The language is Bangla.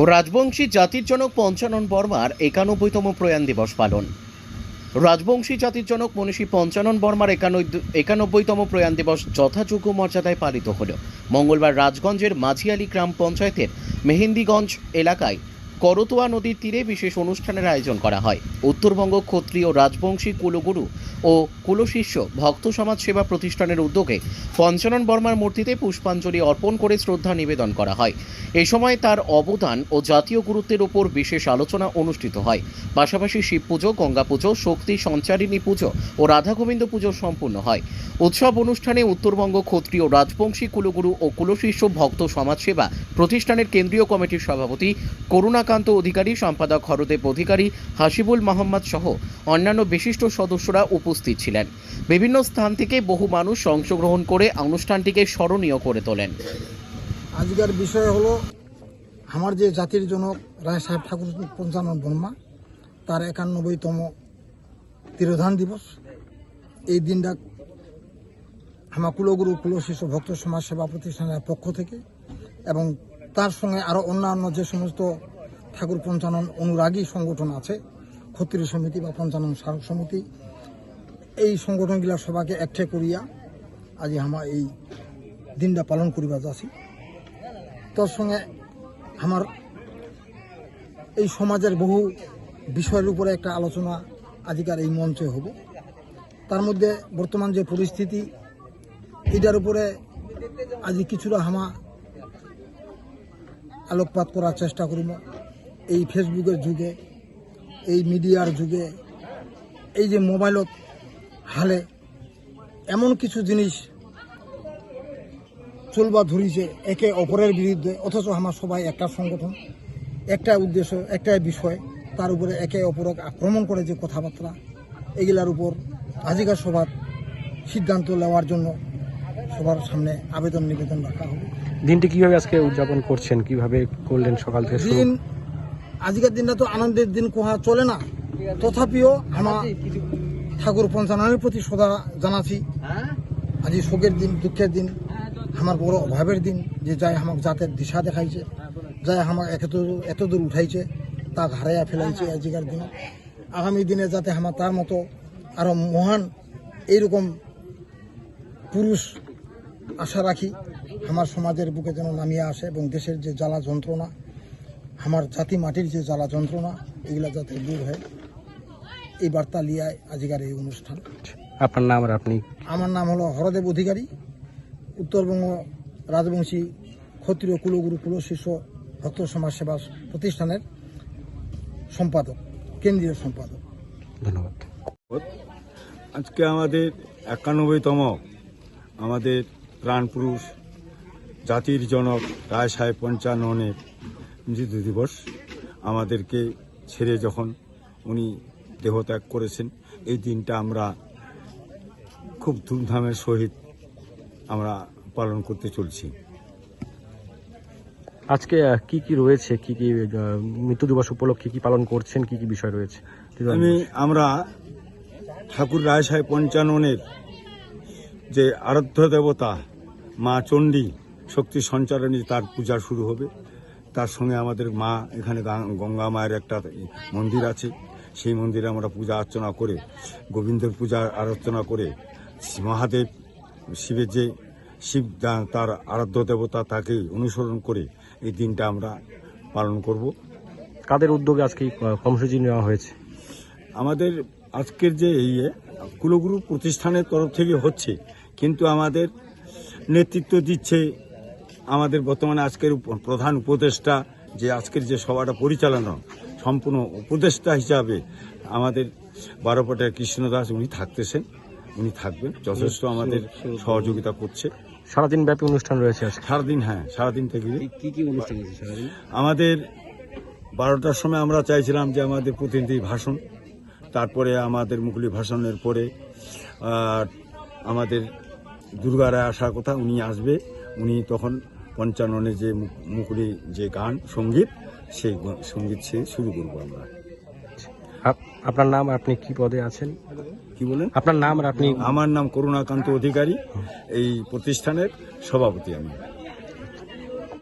ও রাজবংশী জাতির জনক পঞ্চানন বর্মার একানব্বইতম প্রয়াণ দিবস পালন। রাজবংশী জাতির জনক মনীষী পঞ্চানন বর্মার একানব্বইতম প্রয়াণ দিবস যথাযোগ্য মর্যাদায় পালিত হল। মঙ্গলবার রাজগঞ্জের মাঝিয়ালি গ্রাম পঞ্চায়েতের মেহেন্দিগঞ্জ এলাকায় করতোয়া নদীর তীরে বিশেষ অনুষ্ঠানের আয়োজন করা হয়। উত্তরবঙ্গ ক্ষত্রিয় রাজবংশী কুলগুরু ও কুলশিষ্য ভক্ত সমাজ সেবা প্রতিষ্ঠানের উদ্যোগে পঞ্চানন বর্মার মূর্তিতে পুষ্পাঞ্জলি অর্পণ করে শ্রদ্ধা নিবেদন করা হয়। এ সময় তার অবদান ও জাতীয় গুরুত্বের উপর বিশেষ আলোচনা অনুষ্ঠিত হয়। পাশাপাশি শিব পুজো, গঙ্গা পুজো, শক্তি, সঞ্চারিণী পুজো ও রাধা গোবিন্দ পুজো সম্পূর্ণ হয়। উৎসব অনুষ্ঠানে উত্তরবঙ্গ ক্ষত্রিয় রাজবংশী কুলগুরু ও কুলশিষ্য ভক্ত সমাজসেবা প্রতিষ্ঠানের কেন্দ্রীয় কমিটির সভাপতি করুণাকান্ত অধিকারী, সম্পাদক হরদেব অধিকারী, হাসিবুল মোহাম্মদ সহ অন্যান্য বিশিষ্ট সদস্যরা উপস্থিত ছিলেন। বিভিন্ন স্থান থেকে বহু মানুষ অংশগ্রহণ করে অনুষ্ঠানটিকে স্মরণীয় করে তোলেন। আজকের বিষয় হলো, আমার যে জাতির জনক রায় সাহেব ঠাকুর পঞ্চানন বর্মা, তার একানব্বইতম তিরোধান দিবস। এই দিনটা আমার কুলগুরু কুলশিশু ভক্ত সমাজ সেবা প্রতিষ্ঠানের পক্ষ থেকে এবং তার সঙ্গে আরও অন্যান্য যে সমস্ত ঠাকুর পঞ্চানন অনুরাগী সংগঠন আছে, ক্ষত্রিয় সমিতি বা পঞ্চানন স্মারক সমিতি। এই সংগঠনগুলা সবাইকে একঠে করিয়া আজি আমার এই দিনটা পালন করিবা যাচ্ছি। তার সঙ্গে আমার এই সমাজের বহু বিষয়ের উপরে একটা আলোচনা আজিকার এই মঞ্চে হব। তার মধ্যে বর্তমান যে পরিস্থিতি, এটার উপরে আজি কিছুটা হামা আলোকপাত করার চেষ্টা করিব এই ফেসবুকের যুগে এই মিডিয়ার যুগে এই যে মোবাইলত হালে এমন কিছু জিনিস চলবা ধরিছে একে অপরের বিরুদ্ধে অথচ আমার সবাই একটা সংগঠন একটা উদ্দেশ্য একটা বিষয় তার উপরে একে অপরকে আক্রমণ করে যে কথাবার্তা এগুলার উপর আজিকার সভার সিদ্ধান্ত নেওয়ার জন্য সবার সামনে আবেদন নিবেদন রাখা হবে দিনটি কীভাবে আজকে উদযাপন করছেন কীভাবে করলেন সকাল থেকে? দিন আজকের দিনটা তো আনন্দের দিন কোহা চলে না। তথাপিও আমার ঠাকুর পঞ্চাননের প্রতি সদা জানাছি আজি শোকের দিন দুঃখের দিন আমার বড় অভাবের দিন যে যাই আমাকে জাতের দিশা দেখাইছে যাই আমাকে এত এত দূর উঠাইছে তা হারাইয়া ফেলাইছে আজিকার দিনে। আগামী দিনে যাতে আমার তার মতো আরও মহান এইরকম পুরুষ আশা রাখি আমার সমাজের বুকে যেন নামিয়ে আসে এবং দেশের যে জ্বালা যন্ত্রণা আমার জাতি মাটির যে জ্বালা যন্ত্রণা এগুলো যাতে দূর হয় এই বার্তা লিয়ায় আজিকার এই অনুষ্ঠান। আপনার নাম আর আপনি? আমার নাম হলো হরদেব অধিকারী উত্তরবঙ্গ রাজবংশী ক্ষত্রিয় কুলগুরু কুলশিষ্য ভক্ত সমাজ সেবা প্রতিষ্ঠানের সম্পাদক কেন্দ্রীয় সম্পাদক। ধন্যবাদ। আজকে আমাদের একানব্বইতম আমাদের প্রাণপুরুষ জাতির জনক রায় সাহেব পঞ্চাননের মৃত্যু দিবস আমাদেরকে ছেড়ে যখন উনি দেহত্যাগ করেছেন এই দিনটা আমরা খুব ধুমধামের সহিত আমরা পালন করতে চলছি। আজকে কি কি রয়েছে? কি কি মৃত্যু দিবস উপলক্ষে কি পালন করছেন? কি কি বিষয় রয়েছে? আমি আমরা ঠাকুর রায় সাহেব পঞ্চাননের যে আরাধ্য দেবতা মা চণ্ডী শক্তি সঞ্চারণী তার পূজা শুরু হবে। তার সঙ্গে আমাদের মা এখানে গঙ্গা মায়ের একটা মন্দির আছে। সেই মন্দিরে আমরা পূজা অর্চনা করে গোবিন্দের পূজা আরাধনা করে মহাদেব শিবের যে শিব তার আরাধ্য দেবতা তাকে অনুসরণ করে এই দিনটা আমরা পালন করব। কাদের উদ্যোগে আজকে কর্মসূচি নেওয়া হয়েছে? আমাদের আজকের যে ইয়ে কুলগুরু প্রতিষ্ঠানের তরফ থেকে হচ্ছে কিন্তু আমাদের নেতৃত্ব দিচ্ছে আমাদের বর্তমানে আজকের প্রধান উপদেষ্টা যে আজকের যে সভাটা পরিচালনা সম্পূর্ণ উপদেষ্টা হিসাবে আমাদের বারোপাটের কৃষ্ণ দাস উনি থাকতেছেন উনি থাকবেন যথেষ্ট আমাদের সহযোগিতা করছে। সারাদিন ব্যাপী অনুষ্ঠান রয়েছে সারাদিন হ্যাঁ সারাদিন থেকে। কি কি অনুষ্ঠান আমাদের বারোটার সময় আমরা চাইছিলাম যে আমাদের প্রতিনিধি ভাষণ তারপরে আমাদের মুকুলি ভাষণের পরে আমাদের দুর্গা রায় আসার কথা উনি আসবে উনি তখন পঞ্চাননে যে মু- মুকুলি যে গান সংগীত সেই সংগীত সে শুরু করব আমরা। আপনার নাম আপনি কি পদে আছেন? কি বলেন? আপনার নাম আর আপনি আমার নাম করুণাকান্ত অধিকারী। এই প্রতিষ্ঠানের সভাপতি আমি।